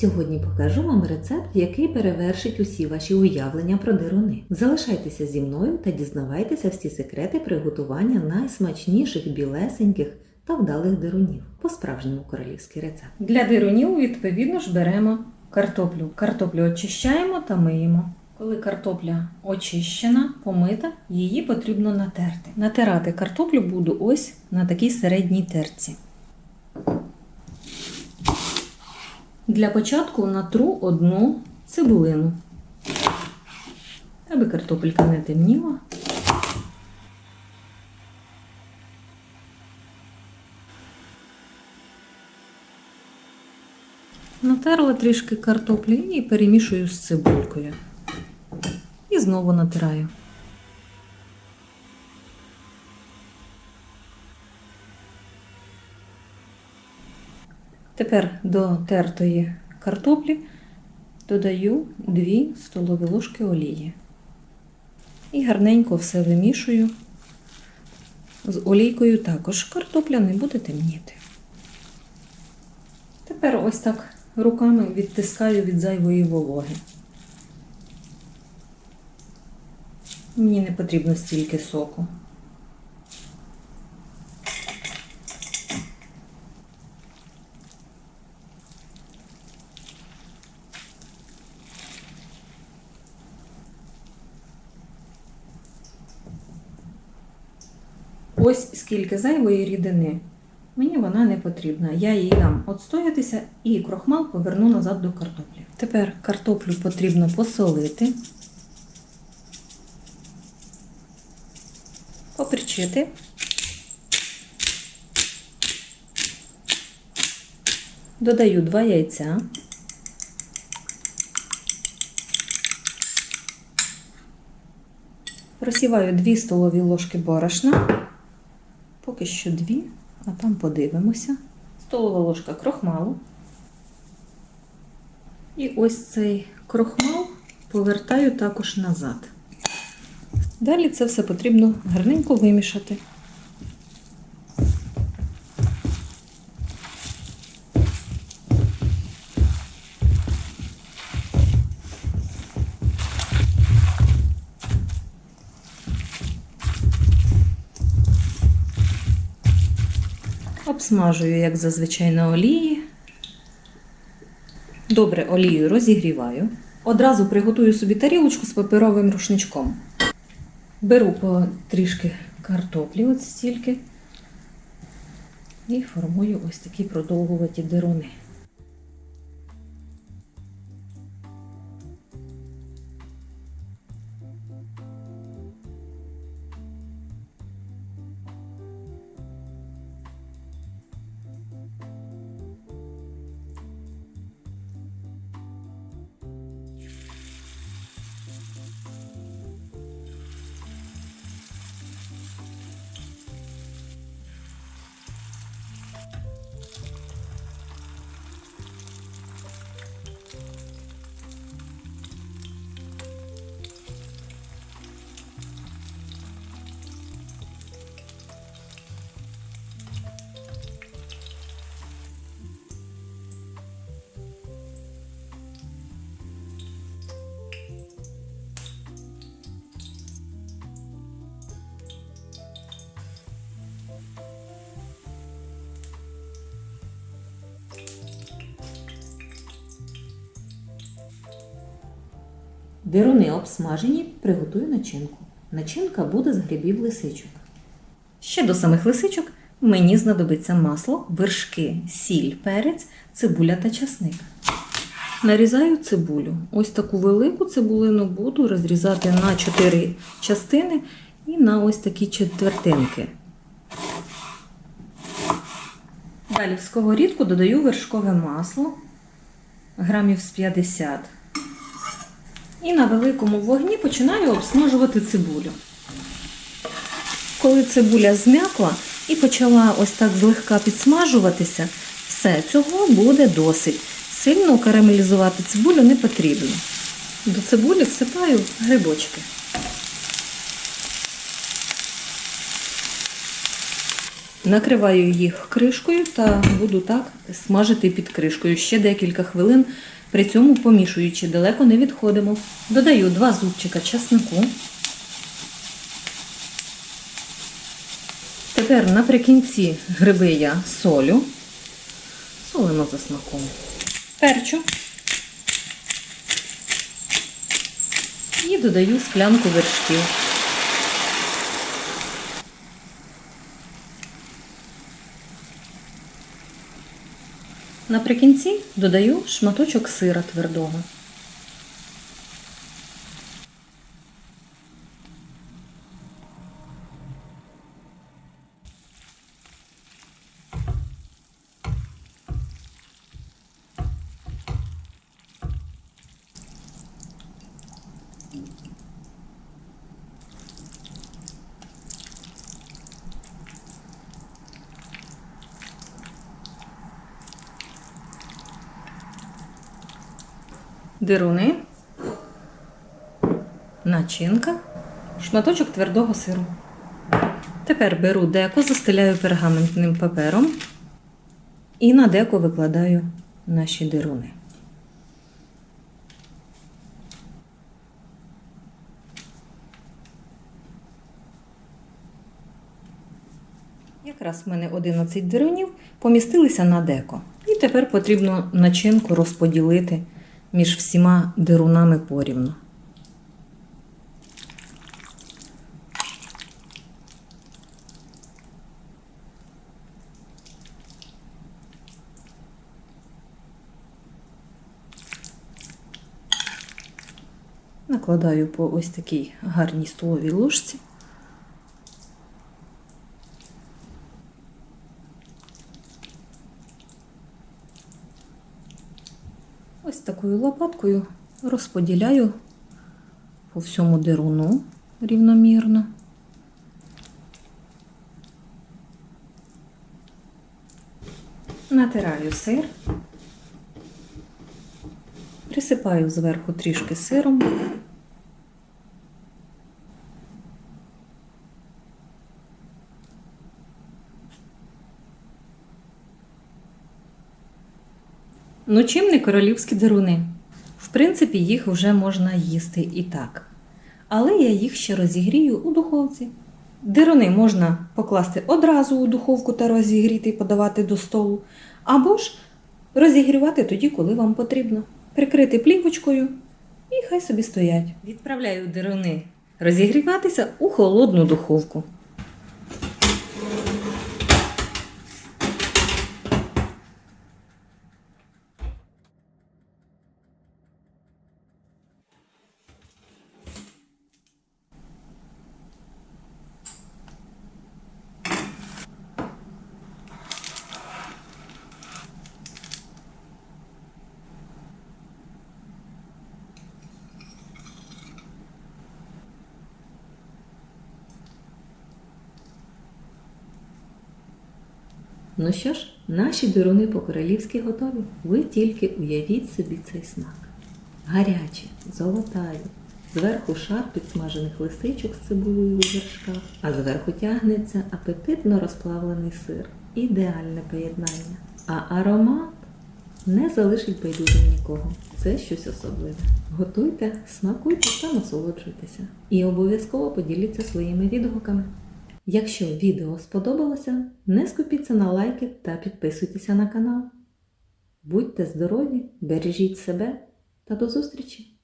Сьогодні покажу вам рецепт, який перевершить усі ваші уявлення про дируни. Залишайтеся зі мною та дізнавайтеся всі секрети приготування найсмачніших білесеньких та вдалих дирунів. По-справжньому королівський рецепт. Для дирунів, відповідно ж, беремо картоплю. Картоплю очищаємо та миємо. Коли картопля очищена, помита, її потрібно натерти. Натирати картоплю буду ось на такій середній терці. Для початку натру одну цибулину. Аби картопелька не темніла. Натерла трішки картоплі і перемішую з цибулькою. І знову натираю. Тепер до тертої картоплі додаю 2 столові ложки олії. І гарненько все вимішую. З олійкою також картопля не буде темніти. Тепер ось так руками відтискаю від зайвої вологи. Мені не потрібно стільки соку. Ось скільки зайвої рідини. Мені вона не потрібна. Я їй дам отстоятися і крохмал поверну назад до картоплі. Тепер картоплю потрібно посолити, поперчити. Додаю 2 яйця. Просіваю 2 столові ложки борошна. Поки що дві, а там подивимося. Столова ложка крохмалу. І ось цей крохмал повертаю також назад. Далі це все потрібно гарненько вимішати. Обсмажую, як зазвичай, на олії. Добре олію розігріваю. Одразу приготую собі тарілочку з паперовим рушничком. Беру по трішки картоплі, от стільки, і формую ось такі продовгуваті дируни. Дируни обсмажені, приготую начинку. Начинка буде з грибів лисичок. Ще до самих лисичок мені знадобиться масло, вершки, сіль, перець, цибуля та часник. Нарізаю цибулю. Ось таку велику цибулину буду розрізати на 4 частини і на ось такі четвертинки. Далі в сковорідку додаю вершкове масло грамів з 50. І на великому вогні починаю обсмажувати цибулю. Коли цибуля зм'якла і почала ось так злегка підсмажуватися, все, цього буде досить. Сильно карамелізувати цибулю не потрібно. До цибулі всипаю грибочки. Накриваю їх кришкою та буду так смажити під кришкою ще декілька хвилин, при цьому помішуючи, далеко не відходимо. Додаю два зубчика часнику. Тепер наприкінці гриби я солю. Солимо за смаком. Перчу. І додаю склянку вершків. Наприкінці додаю шматочок сира твердого. Дируни, начинка, шматочок твердого сиру. Тепер беру деко, застеляю пергаментним папером і на деко викладаю наші дируни. Якраз в мене 11 дирунів помістилися на деко. І тепер потрібно начинку розподілити між всіма дирунами порівну. Накладаю по ось такій гарній столовій ложці. Ось такою лопаткою розподіляю по всьому дируну рівномірно. Натираю сир, присипаю зверху трішки сиром. Ну, чим не королівські деруни? В принципі, їх вже можна їсти і так. Але я їх ще розігрію у духовці. Дируни можна покласти одразу у духовку та розігріти і подавати до столу, або ж розігрівати тоді, коли вам потрібно. Прикрити плівочкою і хай собі стоять. Відправляю дируни розігріватися у холодну духовку. Ну що ж, наші дируни по-королівськи готові. Ви тільки уявіть собі цей смак. Гарячі, золотаві, зверху шар підсмажених лисичок з цибулею у вершках, а зверху тягнеться апетитно розплавлений сир. Ідеальне поєднання. А аромат не залишить байдужим нікого. Це щось особливе. Готуйте, смакуйте та насолоджуйтеся. І обов'язково поділіться своїми відгуками. Якщо відео сподобалося, не скупіться на лайки та підписуйтеся на канал. Будьте здорові, бережіть себе та до зустрічі!